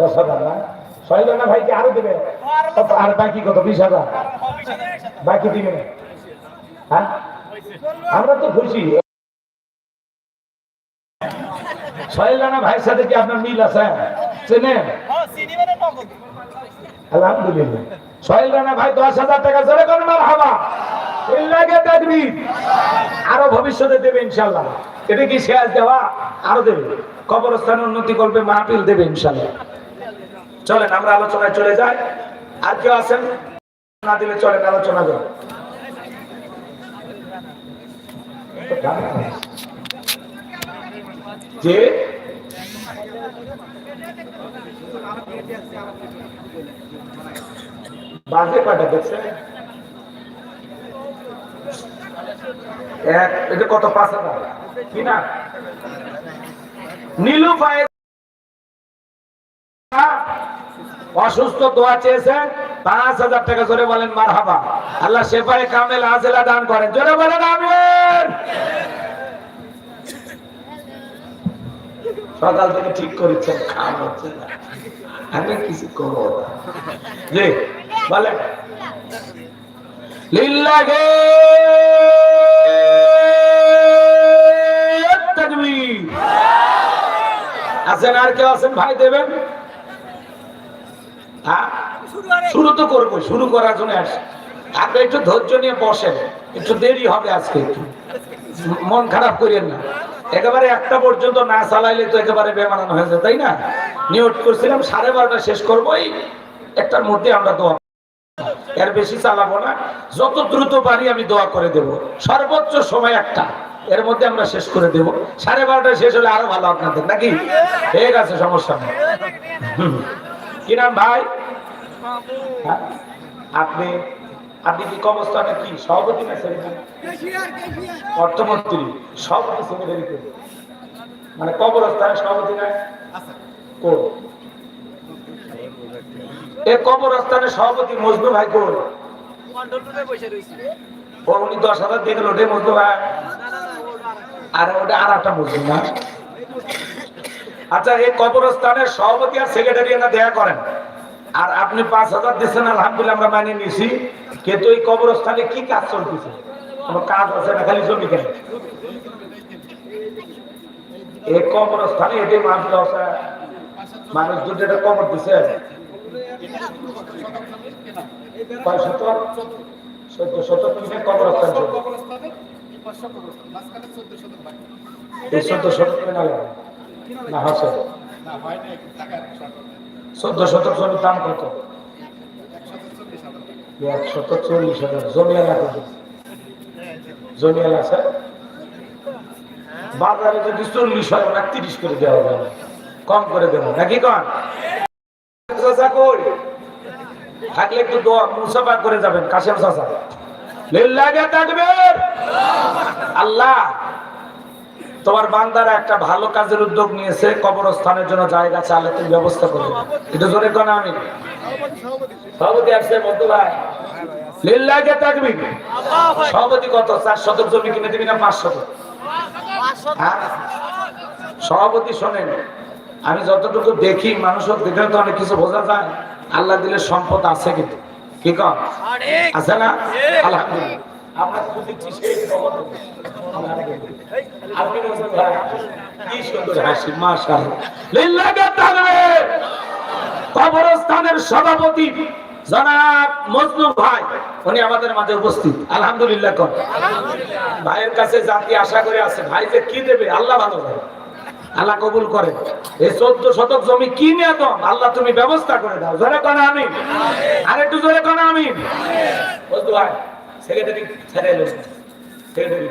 দশ হাজার না? সহিলানা ভাইকে আরও দেবে। আর বাকি কত? বিশ হাজার। বাকি দিবে। হ্যাঁ? আমরা তো খুশি। সহিলানা ভাইয়ের সাথে কি আপনার মিল আছে? চেনেন? আলহামদুলিল্লাহ। ভাই দশ হাজার টাকা করেন মার হাবা আরও ভবিষ্যতে দেবে ইনশাল্লাহ এটা কি শেষ দেওয়া? আরও দেবে। কবরস্থান উন্নতি করবে মাহফিল দেবে ইনশাল্লাহ চলেন, আমরা আলোচনায় চলে যাই। আর কেউ আছেন, না দিলে চলেন, আলোচনা করো যে বাজে দেখছে এক, এটা কত পাঁচ হাজার? কি না? নীলু পায়ে অসুস্থ দোয়া চেয়েছেন, পাঁচ হাজার টাকা জোরে বলেন মার হাবা আল্লাহ শেফায় কামেল আজেলা দান করেন। জোরে বলেন, আমিন। সকাল থেকে ঠিক করেছেন হচ্ছে না। আমি কিছু করব জি, বলেন। লিল্লাহে আছেন আর কেউ আছেন? ভাই দেবেন? হ্যাঁ? শুরু তো করব শুরু করার জন্য আসে। আপনি একটু ধৈর্য নিয়ে বসেন, একটু দেরি হবে আজকে একটু। মন খারাপ করিয়েন না। একেবারে একটা পর্যন্ত না চালাইলে তো একেবারে বেমানানো হয়ে যায়, তাই না? নিয়োগ করছিলাম, সাড়ে বারোটা শেষ করব, এই একটার মধ্যে আমরা দোয়া এর বেশি চালাবো না। যত দ্রুত পারি আমি দোয়া করে দেব। সর্বোচ্চ সময় একটা। এর মধ্যে আমরা শেষ করে দেব। সাড়ে বারোটা শেষ হলে আরও ভালো আপনাদের, নাকি? ঠিক আছে, সমস্যা নেই। ভাই? আপনি আপনি কি কি? সভাপতি না অর্থমন্ত্রী? মানে কবরস্থানে সভাপতি কোন? এ কবরস্থানে সভাপতি মজনু ভাই কোন? উনি দশ হাজার দিয়ে গেল, ওটাই মজনু ভাই। আর ওটা আর একটা মজনু না? আচ্ছা এই কবরস্থানের সভাপতি আর সেক্রেটারি না দেয়া করেন। আর আপনি পাঁচ হাজার দিচ্ছেন, আলহামদুলিল্লাহ আমরা মানিয়ে নিছি কিন্তু এই কবরস্থানে কি কাজ চলতেছে? কোনো কাজ আছে না, খালি জমি কেন? এই কবরস্থানে এটাই মাহফিল আছে, মানুষ দুটো এটা কবর দিছে। কবরস্থান চলছে চোদ্দ শতক কেনা লাগে না চোদ্দ শতক জমির দাম কত? চল্লিশ হাজার। জমি এলা কত? জমি এলা আছে? বাজারে যদি চল্লিশ হয় ওরা তিরিশ করে দেওয়া যাবে কম করে দেবো। নাকি কন? থাকলে একটু দোয়া, মুসাফা করে যাবেন, কাশেম চাচা। লিল্লাহে তাকবীর। আল্লাহ। তোমার বান্দারা একটা ভালো কাজের উদ্যোগ নিয়েছে, কবরস্থানের জন্য জায়গা চালে তুমি ব্যবস্থা করে। এটা জোরে কোন আমি। হ্যাঁ? সভাপতি শোনেন, আমি যতটুকু দেখি মানুষের দেখে তো অনেক কিছু বোঝা যায়। আল্লাহ দিলে সম্পদ আছে কিন্তু। কি কম না? আমরা কি সুন্দর হাসি কবরস্থানের সভাপতি জনাব মজনু ভাই উনি আমাদের মাঝে উপস্থিত। আলহামদুলিল্লাহ কর। ভাইয়ের কাছে জাতি আশা করে আছে। ভাই যে কি দেবে? আল্লাহ ভালো করে। আল্লাহ কবুল করে। এই চোদ্দ শতক জমি কি নিয়ে তো আল্লাহ তুমি ব্যবস্থা করে দাও। জোরে কোনা আমি আর একটু জোরে কোনা আমি ভাই সেক্রেটারি ছেড়ে এলো। সেক্রেটারি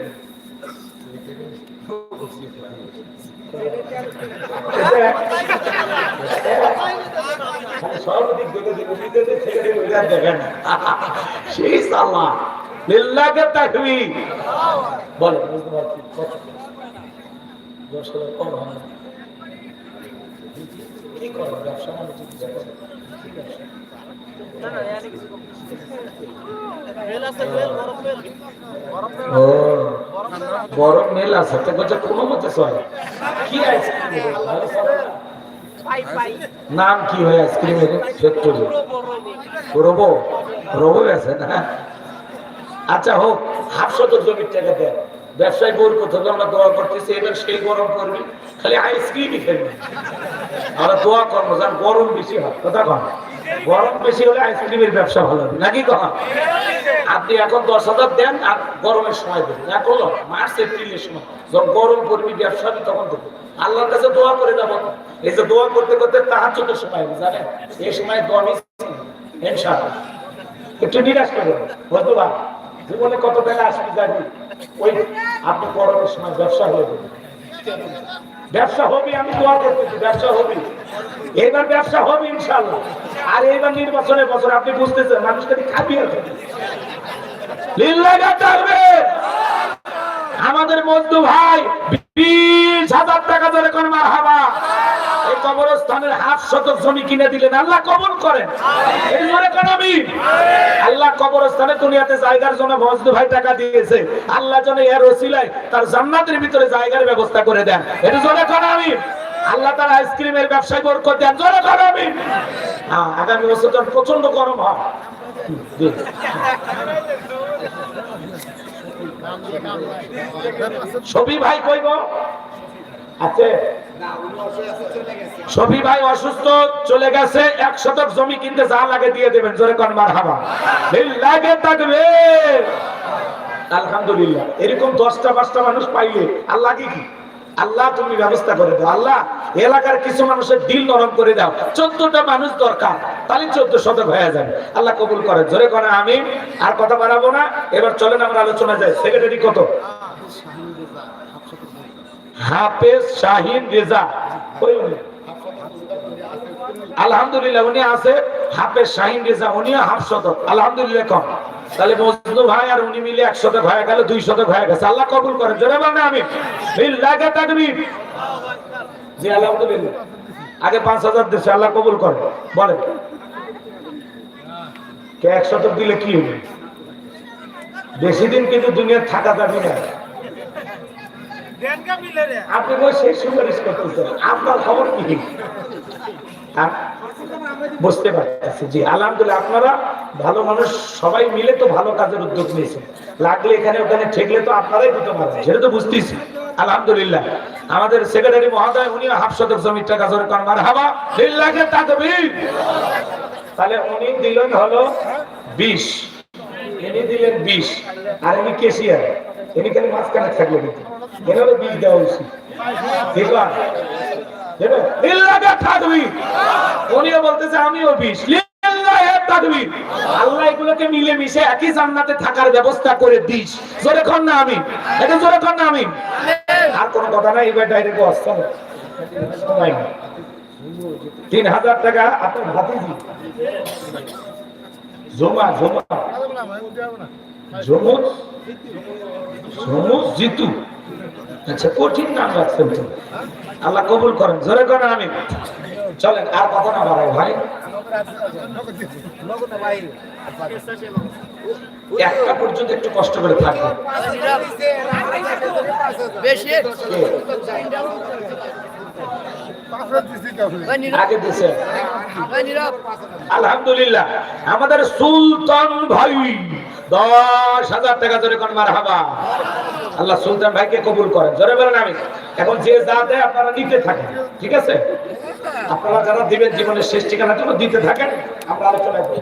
সেই সাল্লাহ লিল্লাহে তাকবীর বলো বুঝতে পারছি না। কি করো ব্যবসা? বড় মেল আছে, তো বলছে কোনো মতে কি? নাম কি হয় আইসক্রিমের? ফ্যাক্টরি। রবো রবো না? আচ্ছা হোক হাফ শত জমির টাকা দেন। ব্যবসায় বোর কোথাও আমরা দোয়া করতেছি, এবার সেই গরম করবি খালি আইসক্রিমই খেলবি। আমরা দোয়া করব যার গরম বেশি হয়, কথা কন। গরম বেশি হলে আইসক্রিমের ব্যবসা ভালো হবে। নাকি কখন আপনি এখন দশ হাজার দেন আর গরমের সময় দেবেন এখন মার্চ এপ্রিলের সময়। যখন গরম পড়বি ব্যবসা হবে তখন দেবো। আল্লাহর কাছে দোয়া করে যাব। এই যে দোয়া করতে করতে তাহার চোখের সময় হবে, জানেন? এই সময় ইনশাআল্লাহ। একটু নিরাশ করে বলতো বা জীবনে কত টাকা আসবে যাবি ওই আপনি গরমের সময় ব্যবসা হয়ে যাবে ব্যবসা হবে আমি দোয়া করতেছি ব্যবসা হবে। এবার ব্যবসা হবে ইনশাল্লাহ আর এবার নির্বাচনের বছর আপনি বুঝতেছেন মানুষ খালি খাবিয়ে। আমাদের মজদু ভাই, বিশ হাজার টাকা ধরে কোন মার হাবা এই কবরস্থানের হাফ শতক জমি কিনে দিলেন, আল্লাহ কবুল করেন এই জোরে কোন আমিন। আল্লাহ কবরস্থানে দুনিয়াতে জায়গার জন্য মজদু ভাই টাকা দিয়েছে আল্লাহ যেন এর ওসিলায় তার জান্নাতের ভিতরে জায়গার ব্যবস্থা করে দেন এটা জোরে কোন আমিন। আল্লাহ তার আইসক্রিমের ব্যবসায় বরকত দেন। জোরে আমিন। হ্যাঁ আগামী বছর তো প্রচণ্ড গরম হয়। ছবি ভাই কইব? আছে? ছবি ভাই অসুস্থ, চলে গেছে, এক শতক জমি কিনতে যা লাগে দিয়ে দেবেন। জোরে কন মার হাবা লাগে থাকবে আলহামদুলিল্লাহ। এরকম দশটা পাঁচটা মানুষ পাইলে, আল্লাহ কি? আল্লাহ তুমি ব্যবস্থা করে দাও। আল্লাহ, এলাকার কিছু মানুষের দিল নরম করে দাও। চোদ্দটা মানুষ দরকার, তাহলে চোদ্দ শতক হয়ে যাবে। আল্লাহ কবুল করে, জোরে করে আমি আর কথা বাড়াবো না। এবার চলেন, আমরা আলোচনা যাই। সেক্রেটারি কত? হাফেজ শাহিন রেজা। আলহামদুলিল্লাহ, উনি আছে। হাফেজ শাহিন রেজা, উনিও হাফ শতক। আলহামদুলিল্লাহ কম। তাহলে ভাই আর উনি মিলে এক শতক হয়ে গেল দুই শতক হয়ে গেছে। আল্লাহ কবুল করেন জোরে বলেন আমি লাগে তাকবীর। জি আলহামদুলিল্লাহ। আগে পাঁচ হাজার দিচ্ছে আল্লাহ কবুল বলেন। কে দিলে কি হবে? বেশি দিন কিন্তু দুনিয়া থাকা যাবে না। আপনি সেই সুপারিশ করতেছেন। আপনার খবর কি? বুঝতে পারতেছি, জি। আলহামদুলিল্লাহ, আপনারা ভালো মানুষ, সবাই মিলে তো ভালো কাজের উদ্যোগ নিয়েছেন। লাগলে এখানে ওখানে ঠেকলে তো আপনারাই দিতে পারবেন, সেটা তো বুঝতেছি। আলহামদুলিল্লাহ। আমাদের সেক্রেটারি মহোদয় উনি হাফ শতক জমির টাকা জোরে করেন মার হাবা লিল্লাহে তাকবীর তাহলে উনি দিলেন হলো বিশ। ইনি দিলেন বিশ। আর ইনি কেশিয়ার ইনি খালি মাঝখানে থাকল কিন্তু হলো বিশ দেওয়া উচিত। দেখলাম দেবেন? উনিও বলতেছে, আমিও তাকবীর। আল্লাহ এগুলোকে মিলে মিশে একই জান্নাতে থাকার ব্যবস্থা করে দিস। জোরে কর না আমি এটা না আমি কথা নাই, এবার ডাইরেক্ট তিন হাজার টাকা, আপনার জমুজ জিতু। আচ্ছা কঠিন নাম রাখছেন তো আল্লাহ কবুল করেন জোরে করেন আমি। চলেন আর কথা না বাড়াই ভাই। একটা পর্যন্ত একটু কষ্ট করে থাকবেন বেশি। আগে দিছে। নীরব। আলহামদুলিল্লাহ। আমাদের সুলতান ভাই দশ হাজার টাকা ধরে কোন মার হাবা আল্লাহ সুলতান ভাইকে কবুল করেন। জোরে বলেন আমি। এখন যে যা দেয় আপনারা নিতে থাকেন, ঠিক আছে? আপনারা যারা দিবেন জীবনের শেষ ঠিকানা জন্য দিতে থাকেন, আমরা আলোচনা করি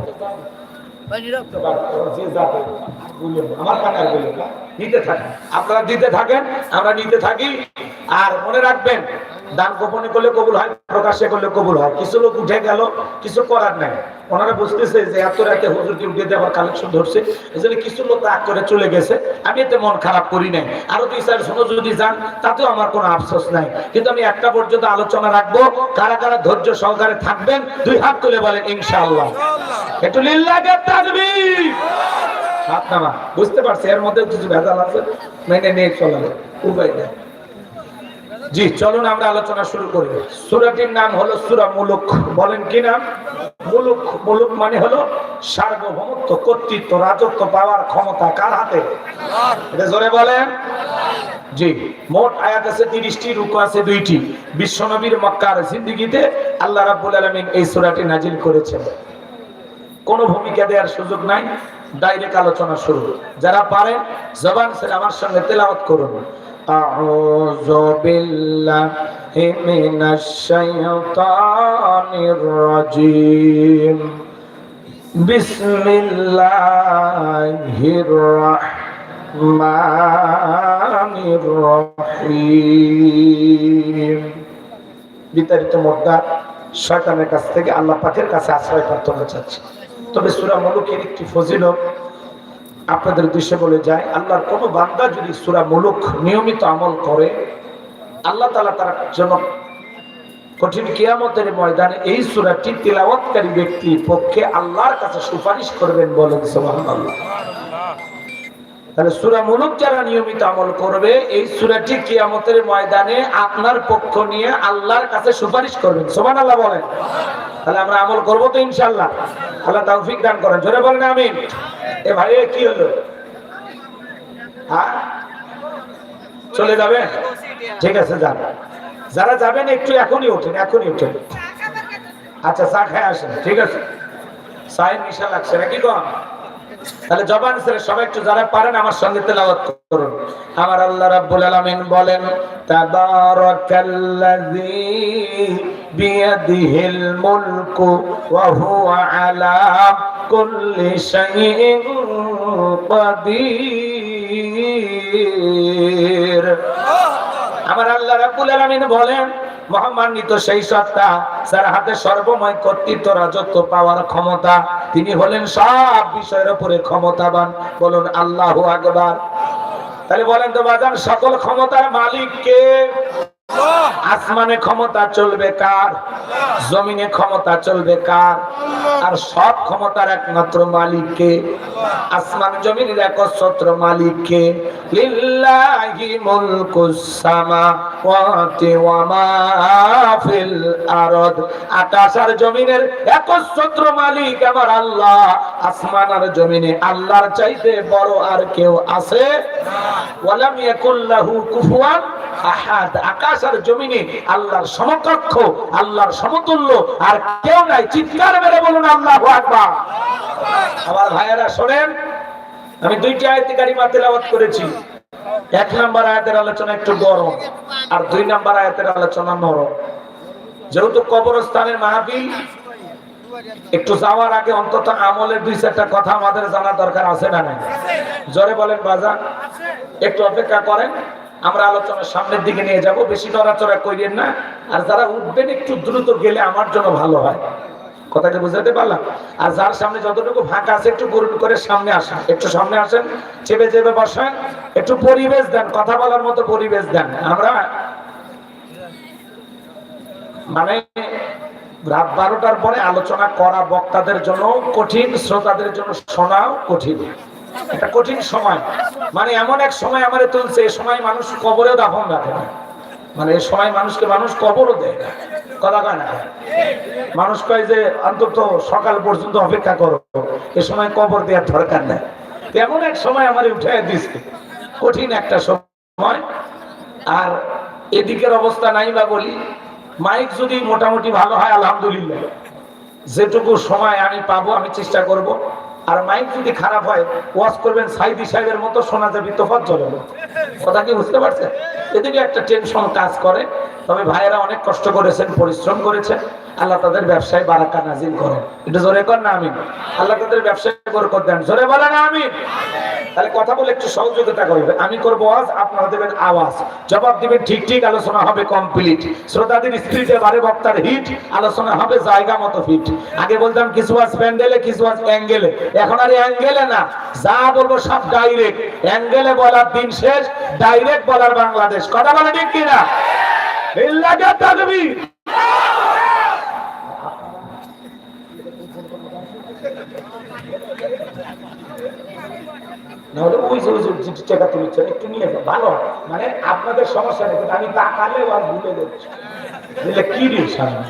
নিতে আপনারা দিতে থাকেন, আমরা নিতে থাকি। আর মনে রাখবেন দান গোপনে করলে কবুল হয়, প্রকাশ্যে করলে কবুল হয়। কিছু লোক উঠে গেল, কিছু করার নাই। ওনারা বুঝতেছে যে এত রাতে হুজুরকে উঠে দেওয়ার কালেকশন ধরছে? এই জন্য কিছু লোক রাগ করে চলে গেছে। আমি এতে মন খারাপ করি নাই। আরও দুই, চার শোনো যদি যান, তাতেও আমার কোনো আফসোস নাই। কিন্তু আমি একটা পর্যন্ত আলোচনা রাখব, কারা কারা ধৈর্য সহকারে থাকবেন, দুই হাত তুলে বলেন, ইনশাআল্লাহ। একটু লিল্লাহে তাকবীর হাত নামা। বুঝতে পারছি, এর মধ্যে কিছু ভেজাল আছে? নাই নাই, নেই, চলে উপায় নেই জি, চলুন আমরা আলোচনা শুরু করি। সূরাটির নাম হলো সূরা মুলুক। বলেন কি নাম? মুলুক মুলুক মানে হলো সার্বভৌমত্ব, কর্তৃত্ব, রাজত্ব পাওয়ার ক্ষমতা কার হাতে? জোরে বলেন। জি, মোট আয়াত আছে তিরিশটি, রুকু আছে দুইটি। বিশ্বনবীর মক্কার জিন্দিগিতে আল্লাহ রাব্বুল আলামিন এই সূরাটি নাজিল করেছেন। কোনো ভূমিকা দেওয়ার সুযোগ নাই। ডাইরেক্ট আলোচনা শুরু। যারা পারেন জবান ছেড়ে আমার সঙ্গে তেলাওয়াত করুন। আউযু বিল্লাহি মিনাশ শাইতানির রাজিম বিসমিল্লাহির রাহমানির রহিম বিতাড়িত মোদ্দা শয়তানের কাছ থেকে আল্লাহ পাকের কাছে আশ্রয় প্রার্থনা চাচ্ছি। তবে সুরা মুলুকের একটি ফজিলত আপনাদের উদ্দেশ্যে বলে যায়, আল্লাহর কোন বান্দা যদি সুরা মুলুক নিয়মিত আমল করে, আল্লাহ তালা তার জন্য কঠিন কিয়ামতের ময়দানে এই সুরাটি তিলাওয়াতকারী ব্যক্তির পক্ষে আল্লাহর কাছে সুপারিশ করবেন বলেন সুবহানাল্লাহ। তাহলে সুরা মুলুক যারা নিয়মিত আমল করবে, এই সুরাটি কিয়ামতের ময়দানে আপনার পক্ষ নিয়ে আল্লাহর কাছে সুপারিশ করবেন। সোমান আল্লাহ বলেন। তাহলে আমরা আমল তো ইনশাল্লাহ আল্লাহ তৌফিক দান করেন। জোরে বলেন এ ভাই কি হলো? হ্যাঁ? চলে যাবে ঠিক আছে, যান। যারা যাবেন, একটু এখনই ওঠেন এখনই ওঠেন। আচ্ছা চা খায় আসেন। ঠিক আছে। চায়ের নিশা লাগছে নাকি কম? তাহলে জবান ছেড়ে সবাই একটু যারা পারেন, আমার সঙ্গে তেলাওয়াত করুন। আমার আল্লাহ রাব্বুল আলামিন বলেন, তাবারাকাল্লাযী বিয়াদিহিল মুলকু ওয়া হুয়া আলা কুল্লি শাইইন কাদির। আমার আল্লাহ রাব্বুল আলামিন বলেন মহামান্বিত সেই সত্তা যার হাতে সর্বময় কর্তৃত্ব রাজত্ব পাওয়ার ক্ষমতা, তিনি হলেন সব বিষয়ের উপরে ক্ষমতাবান। বলুন, আল্লাহ আকবার। তাহলে বলেন তো, বাজান, সকল ক্ষমতার মালিক কে? আসমানে ক্ষমতা চলবে কার? জমিনে ক্ষমতা চলবে কার? আর সব ক্ষমতার একমাত্র মালিককে আসমান জমিনের একচ্ছত্র মালিককে লিল্লাহি মুলকুস সামাওয়াতি ওয়া মা ফিল আরদ। আকাশ আর জমিনের একচ্ছত্র মালিক আমার আল্লাহ। আসমান আর জমিনে আল্লাহর চাইতে বড় আর কেউ আছে? ওয়ালাম ইয়াকুল্লাহু কুফুয়ান আহাদ। আকাশ আর জমিনে আল্লাহর সমকক্ষ, আল্লাহর সমতুল্য, আর কেউ নাই। চিৎকার মেরে বলুন, আল্লাহু আমার ভাইয়েরা, শোনেন, আমি দুইটি আয়াতি কারিমা তেলাওয়াত করেছি। এক নাম্বার আয়াতের আলোচনা একটু গরম, আর দুই নাম্বার আয়াতের আলোচনা নরম। যেহেতু কবরস্থানের মাহফিল, একটু যাওয়ার আগে অন্তত আমলের দুই চারটা কথা আমাদের জানা দরকার আছে না নাই? জোরে বলেন, বাজান। একটু অপেক্ষা করেন। আমরা আলোচনার সামনের দিকে নিয়ে যাব, বেশি নড়াচড়া করিয়েন না। আর যারা উঠবেন একটু দ্রুত গেলে আমার জন্য ভালো হয়। কথাকে বুঝাতে পারলাম? আর যার সামনে যতটুকু ফাঁকা আছে, একটু গরুন করে সামনে আসেন। একটু সামনে আসেন, চেপে চেপে বসেন, একটু পরিবেশ দেন, কথা বলার মতো পরিবেশ দেন। আমরা মানে রাত বারোটার পরে আলোচনা করা বক্তাদের জন্য কঠিন, শ্রোতাদের জন্য শোনাও কঠিন। একটা কঠিন সময়। মানে এমন এক সময় আমারে তুলছে এই সময় মানুষ কবরেও দাফন রাখে না। মানে এই সময় মানুষকে মানুষ কবরও দেয় না। কথা কয় না? মানুষ কয় যে, অন্তত সকাল পর্যন্ত অপেক্ষা করো। এ সময় কবর দেওয়ার দরকার নেই। তেমন এক সময় আমার উঠে দিচ্ছে কঠিন একটা সময়। আর এদিকের অবস্থা নাই বা বলি, মাইক যদি মোটামুটি ভালো হয়, আলহামদুলিল্লাহ। যেটুকু সময় আমি পাবো, আমি চেষ্টা করব। আর মাইক যদি খারাপ হয়, ওয়াজ করবেন সাইদি সাহেবের মতো শোনা যাবে, তোফাত জলে কথা কি বুঝতে পারছেন? এদিকে একটা টেনশন কাজ করে। তবে ভাইয়েরা অনেক কষ্ট করেছেন, পরিশ্রম করেছেন। আল্লাহ তাদের ব্যবসায় বারাকা নাজিল করেন। এটা জোরে কর না আমি আল্লাহ তাদের ব্যবসায় বরকত দেন। জোরে বলে না আমি তাহলে কথা বলে একটু সহযোগিতা করবে আমি করব আওয়াজ, আপনারা দেবেন আওয়াজ। জবাব দিবেন ঠিক ঠিক, আলোচনা হবে কমপ্লিট শ্রোতাদের স্ত্রীতে বারে বক্তার হিট, আলোচনা হবে জায়গা মতো ফিট আগে বলতাম, কিছু আজ প্যান্ডেলে, কিছু আজ অ্যাঙ্গেলে। এখন আর অ্যাঙ্গেলে না। যা বলব সব ডাইরেক্ট অ্যাঙ্গেলে বলার দিন শেষ ডাইরেক্ট বলার বাংলাদেশ। কথা বলে ঠিক কিনা? ইল্লাগা তাকবীর। নাহলে ওই যে ওই যে টাকা তুলেছেন একটু নিয়ে যাও, ভালো মানে আপনাদের সমস্যা নেই আমি তাকালে আর ভুলে যাচ্ছি। বুঝলে কি সামনে?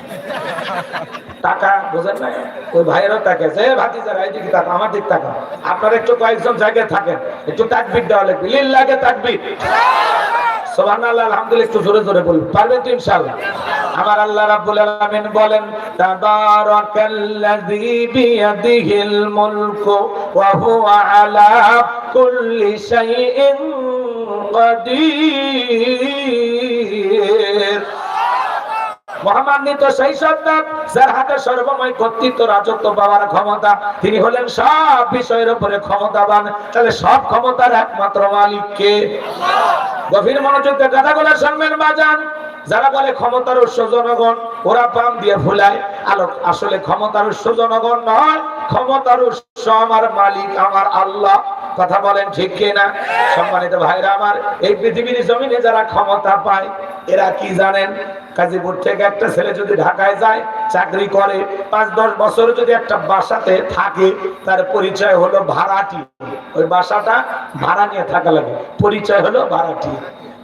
টাকা বোঝেন না ওই ভাইয়েরও তাকে যে ভাতি যারা এই দিকে তাকা আমার দিক তাকা আপনারা একটু কয়েকজন জায়গায় থাকেন, একটু তাকবির দেওয়া লাগবে। লিল লাগে তাকবির। সুবহানাল্লাহ, আলহামদুলিল্লাহ, একটু জোরে জোরে বলুন। পারবেন তো ইনশাআল্লাহ? আমার আল্লাহ রাব্বুল আলামিন বলেন, তাবারাকাল্লাযী বিয়াদিহিল মুলকু ওয়া হুয়া আলা কুল্লি শাইইন কাদির মহামান্বিত সেই সন্তান যার হাতে সর্বময় কর্তৃত্ব রাজত্ব পাওয়ার ক্ষমতা, তিনি হলেন সব বিষয়ের উপরে ক্ষমতাবান। তাহলে সব ক্ষমতার একমাত্র মালিককে গভীর মনোযোগ কথাগুলো শুনবেন, বাজান। যারা বলে ক্ষমতার উৎস জনগণ, ওরা পাম দিয়ে ভুলায়। আলোক আসলে ক্ষমতার উৎস জনগণ নয়, ক্ষমতার উৎস আমার মালিক, আমার আল্লাহ। কথা বলেন ঠিক কিনা? সম্মানিত ভাইরা আমার, এই পৃথিবীর জমিনে যারা ক্ষমতা পায়, এরা কি জানেন? কাজীপুর থেকে একটা ছেলে যদি ঢাকায় যায়, চাকরি করে, পাঁচ, দশ বছর যদি একটা বাসাতে থাকে, তার পরিচয় হলো ভাড়াটি ওই বাসাটা ভাড়া নিয়ে থাকা লাগে। পরিচয় হলো ভাড়াটি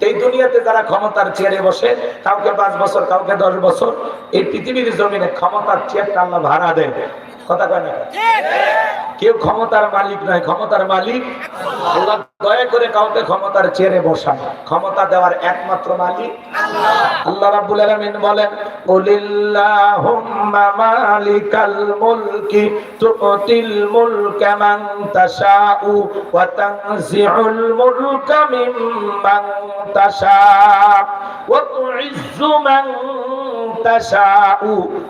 এই দুনিয়াতে যারা ক্ষমতার চেয়ারে বসে, কাউকে পাঁচ বছর, কাউকে দশ বছর, এই পৃথিবীর জমিনে ক্ষমতার চেয়ারটা আল্লাহ ভাড়া দেন। কেউ ক্ষমতার মালিক নয়, ক্ষমতার মালিক। দয়া করে কাউকে ক্ষমতার চেয়ারে বসান। ক্ষমতা দেওয়ার একমাত্র মালিক আল্লাহ। রাব্বুল আলামিন বলেন কুলিল্লাহুম্মা মালিকাল মুলকি তুতিল মুলকা মান তাশাউ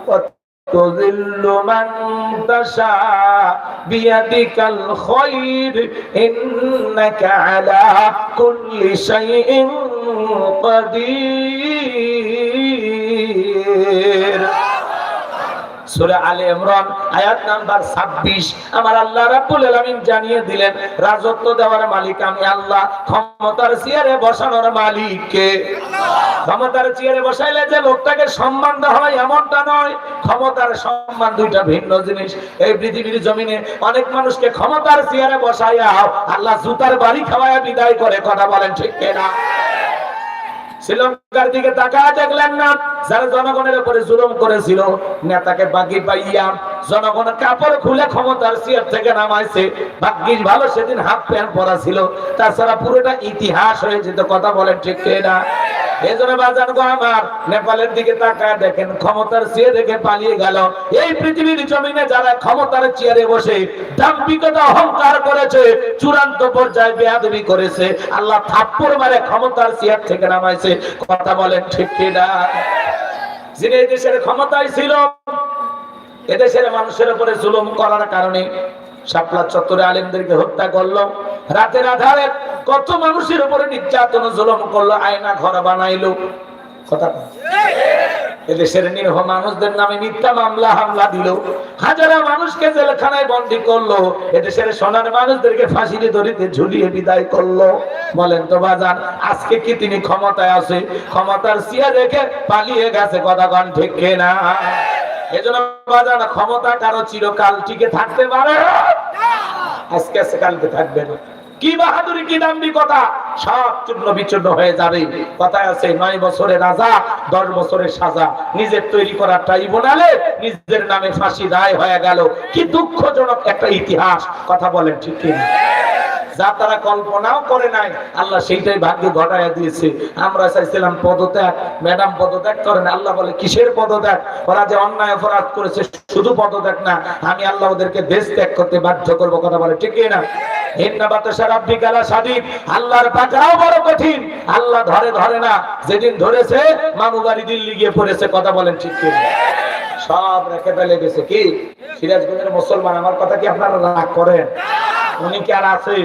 ওয়া تذل من تشاء بيدك الخير إنك على كل شيء قدير আলে আয়াত নাম্বার 26 আমার আল্লাহ জানিয়ে দিলেন, রাজত্ব দেওয়ার মালিক আমি আল্লাহ, ক্ষমতার চেয়ারে বসানোর ক্ষমতার চেয়ারে বসাইলে যে লোকটাকে সম্মান দেওয়া হয় এমনটা নয়, ক্ষমতার সম্মান দুইটা ভিন্ন জিনিস। এই পৃথিবীর জমিনে অনেক মানুষকে ক্ষমতার চেয়ারে বসাইয়া আল্লাহ জুতার বাড়ি খাওয়ায় বিদায় করে, কথা বলেন ঠিক কিনা? শ্রীলঙ্কার দিকে তাকায় দেখলেন না, যারা জনগণের উপরে জুলুম করেছিল, নেতাকে বাগি পাইয়া জনগণ কাপড় খুলে ক্ষমতার চেয়ার থেকে নামাইছে। ভাগ্যিস ভালো সেদিন হাফ প্যান্ট পরা ছিল, তাছাড়া পুরোটা ইতিহাস হয়েছে তো কথা বলেন ঠিক না এই জন্য বাজান গো আমার, নেপালের দিকে তাকায় দেখেন, ক্ষমতার চেয়ে রেখে পালিয়ে গেল। এই পৃথিবীর জমিনে যারা ক্ষমতার চেয়ারে বসে দাম্পিকতা অহংকার করেছে, চূড়ান্ত পর্যায়ে বেয়াদবি করেছে, আল্লাহ থাপ্পড় মারে ক্ষমতার চেয়ার থেকে নামাইছে। কথা বলেন ঠিক কিনা? যিনি এই দেশের ক্ষমতায় ছিল এদেশের মানুষের উপরে জুলুম করার কারণে শাপলা চত্বরে আলেমদেরকে হত্যা করল। রাতের আধারে কত মানুষের উপরে নির্যাতন, জুলুম করল, আয়না ঘর বানাইলো। এদেশের নিরহ মানুষদের নামে মিথ্যা মামলা, হামলা দিল। হাজারা মানুষকে জেলখানায় করল। এদেশের সোনার মানুষদেরকে ঝুলিয়ে বিদায় করল। বলেন তো, বাজান, আজকে কি তিনি ক্ষমতায় আছে? ক্ষমতার সিয়া রেখে পালিয়ে গেছে, কথা কন ঠিক না এজন্য, বাজান ক্ষমতা কারও চিরকাল টিকে থাকতে পারে। আজকে আছে থাকবে না। কি বাহাদুরি কি দাম্ভিকতা? সব চূর্ণ বিচূর্ণ হয়ে যাবে। কথায় আছে, নয় বছরের রাজা, দশ বছরের সাজা। নিজের তৈরি করা ট্রাইব্যুনালে নিজের নামে ফাঁসি রায় হয়ে গেল। কি দুঃখজনক একটা ইতিহাস। কথা বলেন ঠিক কি না? যা তারা কল্পনাও করে নাই, আল্লাহ সেইটাই ভাগ্য ঘটাইয়া দিয়েছে। আমরা চাইছিলাম পদত্যাগ। ম্যাডাম পদত্যাগ করেন, আল্লাহ বলে, কিসের পদত্যাগ? ওরা যে অন্যায় অপরাধ করেছে, শুধু পদত্যাগ না, আমি আল্লাহ ওদেরকে দেশ ত্যাগ করতে বাধ্য করব। কথা বলে ঠিক না হিন্দা বাতাসা রাব্বি সাদিক আল্লাহর পাকড়াও বড় কঠিন। আল্লাহ ধরে ধরে না, যেদিন ধরেছে, মামু বাড়ি দিল্লি গিয়ে পড়েছে, কথা বলেন ঠিক কি সব রেখে ফেলে গেছে কি? সিরাজগঞ্জের মুসলমান, আমার কথা কি আপনারা রাগ করেন? উনি কি আর আছে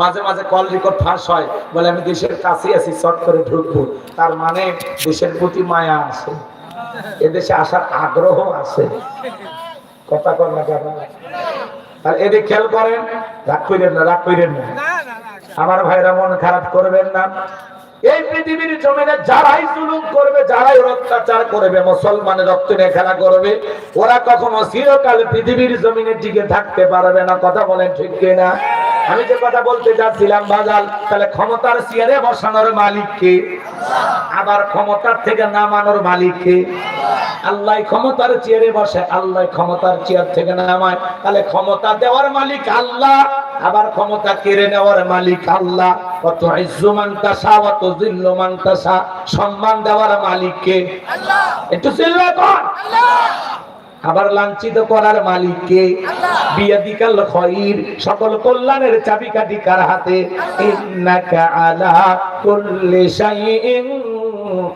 মাঝে মাঝে কল রেকর্ড ফাঁস হয়। বলে, আমি দেশের কাছে আছি শর্ট করে ঢুকবো। তার মানে দেশের প্রতি মায়া আছে। এদেশে আসার আগ্রহ আছে। কথা কর না কেন? আর এদিকে খেয়াল করেন, রাগ করেন না, রাগ করেন না। আমার ভাইরা মন খারাপ করবেন না। এই পৃথিবীর জমিনে যারাই জুলুম করবে, যারাই অত্যাচার করবে, মুসলমানের রক্ত নিয়ে খেলা করবে, ওরা কখনো চিরকাল পৃথিবীর জমিনে টিকে থাকতে পারবে না। কথা বলেন ঠিক কিনা? আমি যে কথা বলতে যাচ্ছিলাম, বাজাল, তাহলে ক্ষমতার চেয়ারে বসানোর মালিককে আবার ক্ষমতার থেকে নামানোর মালিককে আল্লাহ ক্ষমতার চেয়ারে বসে, আল্লাহ ক্ষমতার চেয়ার থেকে নামায়। তাহলে ক্ষমতা দেওয়ার মালিক আল্লাহ। আবার ক্ষমতা কেড়ে নেওয়ার মালিক আল্লাহ। কত ইজ্জুমান তাসা কত জিল্লুমান তাসা সম্মান দেওয়ার মালিককে। একটু চিল্লা কর। আবার লাঞ্ছিত করার মালিককে। বিয়াদিকাল খয়র সকল কল্যাণের চাবিকাঠি কার হাতে? ইন্নাকা আলা কুল্লি শাইইন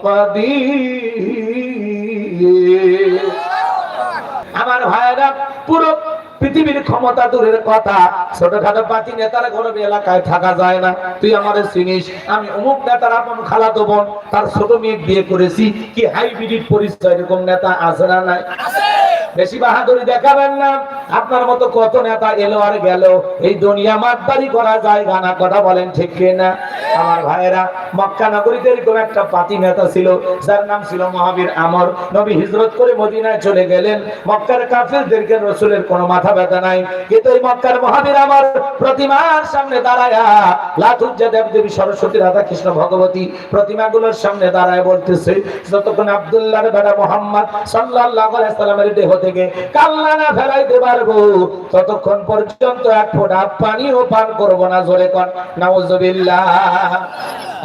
কাদির। আমার ভাইরা পুরো পৃথিবীর ক্ষমতা দূরের কথা, ছোটখাটো পাতি নেতার ঘরে এলাকায় থাকা যায় না। তুই আমাদের চিনিস, আমি অমুক নেতার আপন খালাতো বোন, তার ছোট মেয়ে বিয়ে করেছি। কি হাইব্রিড পরিচয় এরকম নেতা আছে না নাই? বেশি বাহাদুরি দেখাবেন না। আপনার মতো কত নেতা এলো আর গেল। এই দুনিয়া মাতবাড়ি করা যায় গানা কথা বলেন ঠিক না আমার ভাইয়েরা, মক্কা নগরীতে এরকম একটা পাতি নেতা ছিল, যার নাম ছিল মহাবীর আমর। নবী হিজরত করে মদিনায় চলে গেলেন। মক্কার কাফেরদেরকে রসুলের কোনো মাথা ব্যথা নাই। কিন্তু এই মক্কার মহাবীর আমার প্রতিমার সামনে দাঁড়ায়া লাতুজ্জা দেবদেবী সরস্বতী রাধা কৃষ্ণ ভগবতী প্রতিমাগুলোর সামনে দাঁড়ায় বলতেছে, যতক্ষণ আব্দুল্লাহর বেটা মোহাম্মদ সাল্লাল্লাহু আলাইহি দেহ থেকে কাল্লা না ফেলাইতে পারব। ততক্ষণ পর্যন্ত এক ফোঁটা পানিও পান করব না, জোরে কন। নাউজুবিল্লাহ।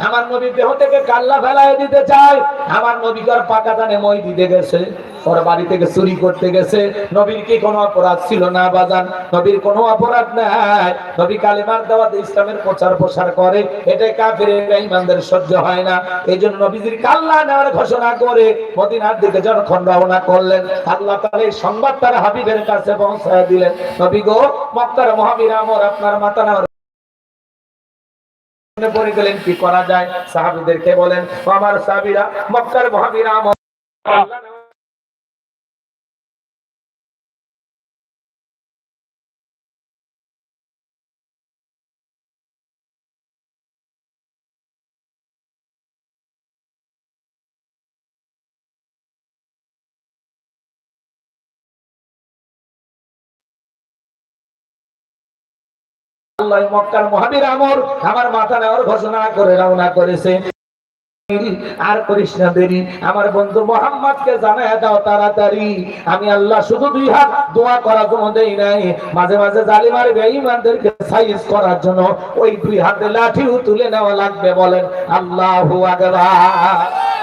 আমার নবী দেহ থেকে কাল্লা ফেলাই দিতে চাই আমার নবীকার পাকা দানে মই দিতে গেছে ওর বাড়ি থেকে চুরি করতে গেছে। নবীর কি কোনো অপরাধ ছিল না বাজান? নবীর কোনো অপরাধ নাই। নবী কালেমার দাওয়াত ইসলামের প্রচার প্রসার করে। এটাই কাফের ইমানদের সহ্য হয় না। এই জন্য নবীজির কাল্লা নেওয়ার ঘোষণা করে মদিনার দিকে যখন রওনা করলেন, আল্লাহ তাআলা এই সংবাদ তার হাবিবের কাছে পৌঁছায় দিলেন। নবী গো, মক্কার মহাবীর আমর আপনার মাতা পড়ে গেলেন, কি করা যায়? সাহাবীদেরকে বলেন আমার সাহাবীরা, মক্কার মহাবীর আমর আল্লাহ মক্কার মহাবীর আমর আমার মাথা নেওয়ার ঘোষণা করে রওনা করেছে। আর করিস না দেরি, আমার বন্ধু মোহাম্মদকে জানায় দাও তাড়াতাড়ি। আমি আল্লাহ শুধু দুই হাত দোয়া করার জন্য দেই নাই, মাঝে মাঝে জালিমার বেঈমানদেরকে সাইজ করার জন্য ওই দুই হাতে লাঠিও তুলে নেওয়া লাগবে বলেন আল্লাহু আকবার।